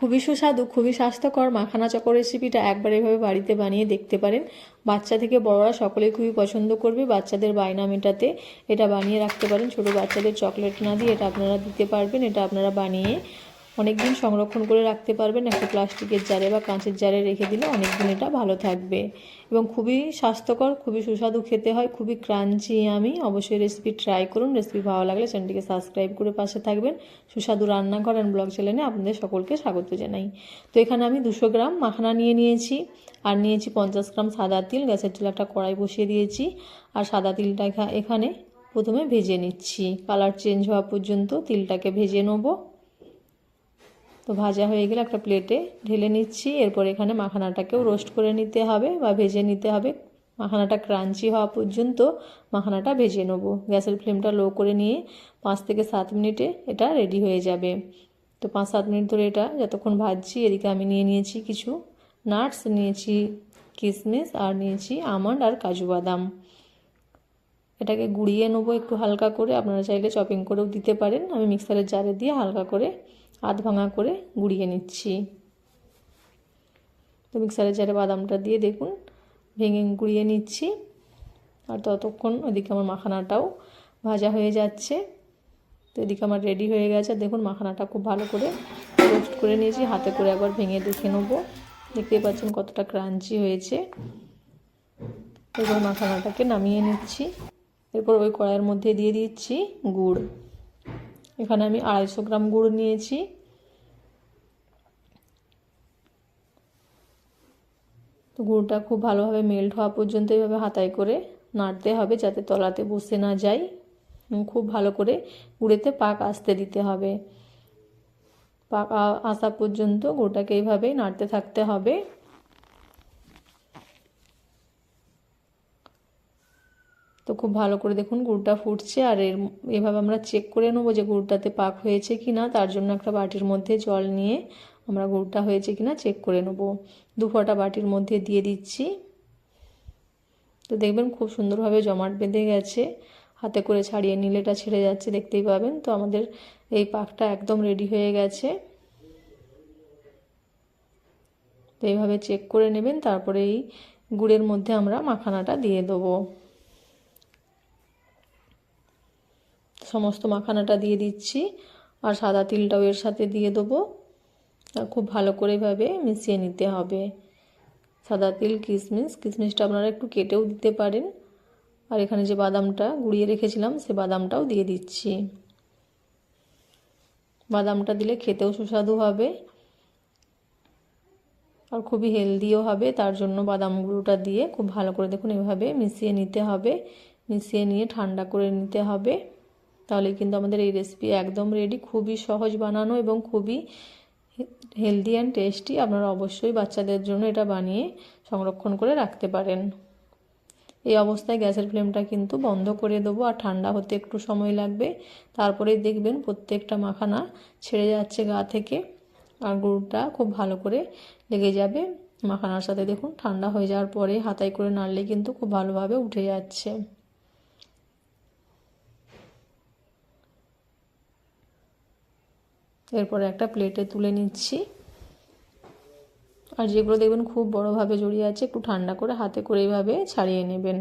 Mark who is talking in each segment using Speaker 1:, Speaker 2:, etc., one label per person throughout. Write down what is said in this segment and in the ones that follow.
Speaker 1: খুবই সুস্বাদু, খুবই স্বাস্থ্যকর মাখানা চকর রেসিপিটা একবার এভাবে বাড়িতে বানিয়ে দেখতে পারেন। বাচ্চা থেকে বড়রা সকলে খুবই পছন্দ করবে। বাচ্চাদের বায়না মেটাতে এটা বানিয়ে রাখতে পারেন। ছোট বাচ্চাদের চকলেট না দিয়ে এটা আপনারা দিতে পারবেন। এটা আপনারা বানিয়ে অনেক দিন সংরক্ষণ করে রাখতে পারবেন। একটা প্লাস্টিকের জারে বা কাঁচের জারে রেখে দিলে অনেক দিন এটা ভালো থাকবে। এবং খুবই স্বাস্থ্যকর, খুবই সুস্বাদু খেতে হয়, খুবই ক্রাঞ্চি আমি। অবশ্যই রেসিপি ট্রাই করুন। রেসিপি ভালো লাগলে চ্যানেলটিকে সাবস্ক্রাইব করে পাশে থাকবেন। সুস্বাদু রান্নাঘর অ্যান্ড ব্লগ চ্যানেলে আপনাদের সকলকে স্বাগত জানাই। তো এখানে আমি দুশো গ্রাম মাখানা নিয়ে নিয়েছি। আর নিয়েছি পঞ্চাশ গ্রাম সাদা তিল। গ্যাসের চুলে একটা কড়াই বসিয়ে দিয়েছি। আর সাদা তিলটা এখানে প্রথমে ভেজে নিচ্ছি। কালার চেঞ্জ হওয়া পর্যন্ত তিলটাকে ভেজে নেব। তো ভাজা হয়ে গেলে একটা প্লেটে ঢেলে নিচ্ছি। এরপর এখানে মাখানাটাকেও রোস্ট করে নিতে হবে বা ভেজে নিতে হবে। মাখানাটা ক্রাঞ্চি হওয়া পর্যন্ত মাখানাটা ভেজে নেব। গ্যাসের ফ্লেমটা লো করে নিয়ে পাঁচ থেকে সাত মিনিটে এটা রেডি হয়ে যাবে। তো পাঁচ সাত মিনিট ধরে এটা যতক্ষণ ভাজছি, এদিকে আমি নিয়ে নিয়েছি কিছু নাটস নিয়েছি কিশমিশ আর নিয়েছি আমন্ড আর কাজু বাদাম। এটাকে গুঁড়িয়ে নেব একটু হালকা করে। আপনারা চাইলে চপিং করেও দিতে পারেন। আমি মিক্সারের জারে দিয়ে হালকা করে আধ ভাঙা করে গুঁড়িয়ে নিচ্ছি। তো মিক্সারের জারে বাদামটা দিয়ে দেখুন, ভেঙে গুঁড়িয়ে নিচ্ছি। আর ততক্ষণ ওদিকে আমার মাখানাটাও ভাজা হয়ে যাচ্ছে। তো এদিকে আমার রেডি হয়ে গেছে। দেখুন, মাখানাটা খুব ভালো করে রোস্ট করে নিয়েছি। হাতে করে একবার ভেঙে দেখে নেব। দেখতেই পাচ্ছেন কতটা ক্রাঞ্চি হয়েছে। এবার মাখানাটাকে নামিয়ে নিচ্ছি। এরপর ওই কড়াইয়ের মধ্যে দিয়ে দিচ্ছি গুড়। এখানে আমি আড়াইশো গ্রাম গুড় নিয়েছি। তো গুড়টা খুব ভালোভাবে মেল্ট হওয়া পর্যন্ত এইভাবে হাতায় করে নাড়তে হবে যাতে তলাতে বসে না যায়। খুব ভালো করে গুড়েতে পাক আসতে দিতে হবে। পাক আসা পর্যন্ত গুড়টাকে এইভাবেই নাড়তে থাকতে হবে। তো খুব ভালো করে দেখুন গুড়টা ফুটছে আর এর এভাবে আমরা চেক করে নেব যে গুড়টাতে পাক হয়েছে কি না তার জন্য একটা বাটির মধ্যে জল নিয়ে আমরা গুড়টা হয়েছে কি না চেক করে নেব। দু ফোঁটা বাটির মধ্যে দিয়ে দিচ্ছি। তো দেখবেন খুব সুন্দরভাবে জমাট বেঁধে গেছে। হাতে করে ছাড়িয়ে নিলে এটা ছেড়ে যাচ্ছে, দেখতেই পাবেন। তো আমাদের এই পাকটা একদম রেডি হয়ে গেছে। তো এইভাবে চেক করে নেবেন, তারপরে এই গুড়ের মধ্যে আমরা মাখানাটা দিয়ে দেবো। সমস্ত মাখানাটা দিয়ে দিচ্ছি আর সাদা তিলটাও এর সাথে দিয়ে দেবো। আর খুব ভালো করে এভাবে মিশিয়ে নিতে হবে। সাদা তিল, কিশমিশ, কিশমিশটা আপনারা একটু কেটেও দিতে পারেন। আর এখানে যে বাদামটা গুঁড়িয়ে রেখেছিলাম, সে বাদামটাও দিয়ে দিচ্ছি। বাদামটা দিলে খেতেও সুস্বাদু হবে আর খুবই হেলদিও হবে। তার জন্য বাদাম গুঁড়োটা দিয়ে খুব ভালো করে দেখুন এভাবে মিশিয়ে নিতে হবে। মিশিয়ে নিয়ে ঠান্ডা করে নিতে হবে। তাহলে কিন্তু আমাদের এই রেসিপি একদম রেডি খুবই সহজ বানানো এবং খুবই হেলদি অ্যান্ড টেস্টি আপনারা অবশ্যই বাচ্চাদের জন্য এটা বানিয়ে সংরক্ষণ করে রাখতে পারেন। এই অবস্থায় গ্যাসের ফ্লেমটা কিন্তু বন্ধ করে দেবো আর ঠান্ডা হতে একটু সময় লাগবে। তারপরেই দেখবেন প্রত্যেকটা মাখানা ছেড়ে যাচ্ছে গা থেকে আর গুড়টা খুব ভালো করে লেগে যাবে। মাখানার সাথে দেখুন ঠান্ডা হয়ে যাওয়ার পরে হাতায় করে নাড়লে কিন্তু খুব ভালোভাবে উঠে যাচ্ছে। এরপরে একটা প্লেটে তুলে নিচ্ছি। আর যেগুলো দেখবেন খুব বড়োভাবে জড়িয়ে আছে, একটু ঠান্ডা করে হাতে করে এইভাবে ছাড়িয়ে নেবেন।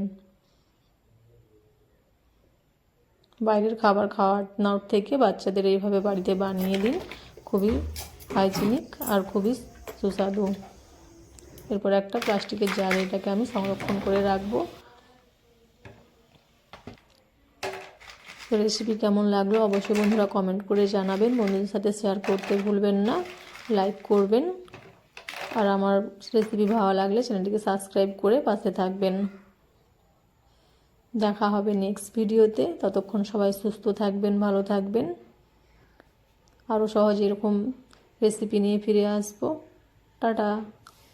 Speaker 1: বাইরের খাবার খাওয়ার নাওয়ার থেকে বাচ্চাদের এইভাবে বাড়িতে বানিয়ে দিন। খুবই হাইজিনিক আর খুবই সুস্বাদু। এরপর একটা প্লাস্টিকের জার এটাকে আমি সংরক্ষণ করে রাখব। তো রেসিপি কেমন লাগল অবশ্যই বন্ধুরা কমেন্ট করে জানাবেন। বন্ধুদের সাথে শেয়ার করতে ভুলবেন না লাইক করবেন। আর আমার রেসিপি ভালো লাগলে চ্যানেলটিকে সাবস্ক্রাইব করে পাশে থাকবেন। দেখা হবে নেক্সট ভিডিওতে ততক্ষণ সবাই সুস্থ থাকবেন, ভালো থাকবেন। আরও সহজে এরকম রেসিপি নিয়ে ফিরে আসব। টাটা।